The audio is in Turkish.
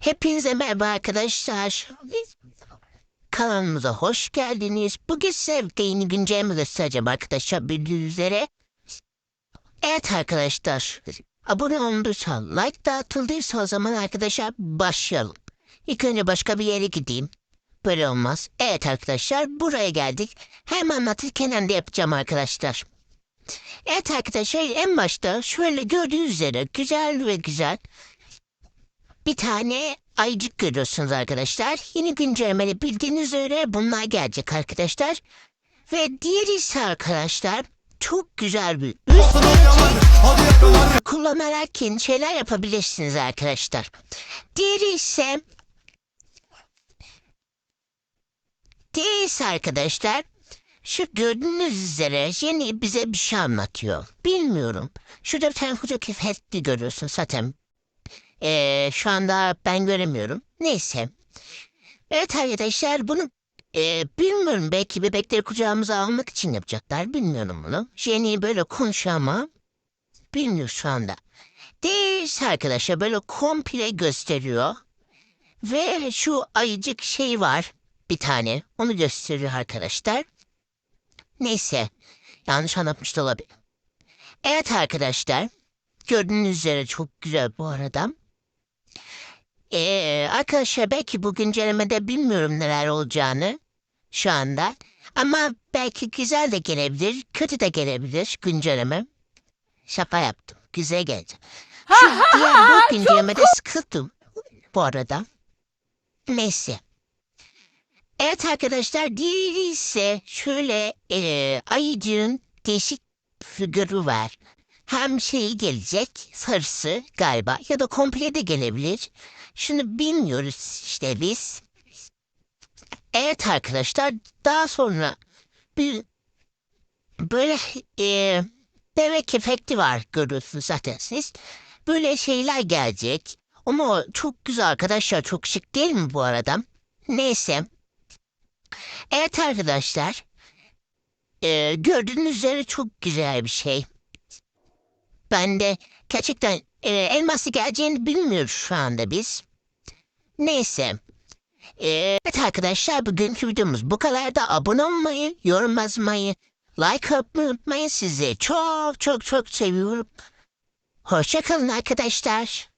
Hepinize merhaba arkadaşlar. Kanalımıza hoş geldiniz. Bugün sevde yeni güncelleme göstereceğim arkadaşlar bildiğiniz üzere. Evet arkadaşlar. Abone olduysa, like da atıldıysa o zaman arkadaşlar başlayalım. İlk önce başka bir yere gideyim. Böyle olmaz. Evet arkadaşlar buraya geldik. Hem anlatırken hem de yapacağım arkadaşlar. Evet arkadaşlar en başta şöyle gördüğünüz üzere güzel ve güzel bir tane ayıcık görüyorsunuz arkadaşlar. Yeni güncellemeli bildiğiniz üzere bunlar gelecek arkadaşlar. Ve diğeri ise arkadaşlar çok güzel bir üst kullanarak kendi şeyler yapabilirsiniz arkadaşlar. Diğeri ise diğeri ise arkadaşlar şu gördüğünüz üzere yeni bize bir şey anlatıyor. Bilmiyorum. Şurada bir tane fotoğraf efekti görüyorsun zaten. Ee, şu anda ben göremiyorum. Neyse. Evet arkadaşlar bunu e, bilmiyorum belki bebekleri kucağımıza almak için yapacaklar. Bilmiyorum bunu. Jenny böyle konuşuyor ama bilmiyor şu anda. Değilse arkadaşlar böyle komple gösteriyor. Ve şu ayıcık şey var bir tane. Onu gösteriyor arkadaşlar. Neyse. Yanlış anlatmış da olabilir. Evet arkadaşlar. Gördüğünüz üzere çok güzel bu arada. Ee, arkadaşlar belki bu güncellemede bilmiyorum neler olacağını şu anda. Ama belki güzel de gelebilir, kötü de gelebilir güncelleme. Şaka yaptım. Güzel geldi. Şu diğer bu güncellemede sıkıldım bu arada. Neyse. Evet arkadaşlar diğeri ise şöyle e, ayıcığın değişik figürü var. Hem şeyi gelecek sarısı galiba ya da komple de gelebilir. Şunu bilmiyoruz işte biz. Evet arkadaşlar daha sonra bir böyle e, bebek efekti var görüyorsunuz zaten siz. Böyle şeyler gelecek. Ama çok güzel arkadaşlar çok şık değil mi bu arada? Neyse. Evet arkadaşlar. E, gördüğünüz üzere çok güzel bir şey. Ben de gerçekten e, elması geleceğini bilmiyoruz şu anda biz. Neyse. E, evet arkadaşlar bugünkü videomuz bu kadar da abone olmayı, yorum yazmayı, like atmayı unutmayın. Sizi çok çok çok seviyorum. Hoşçakalın arkadaşlar.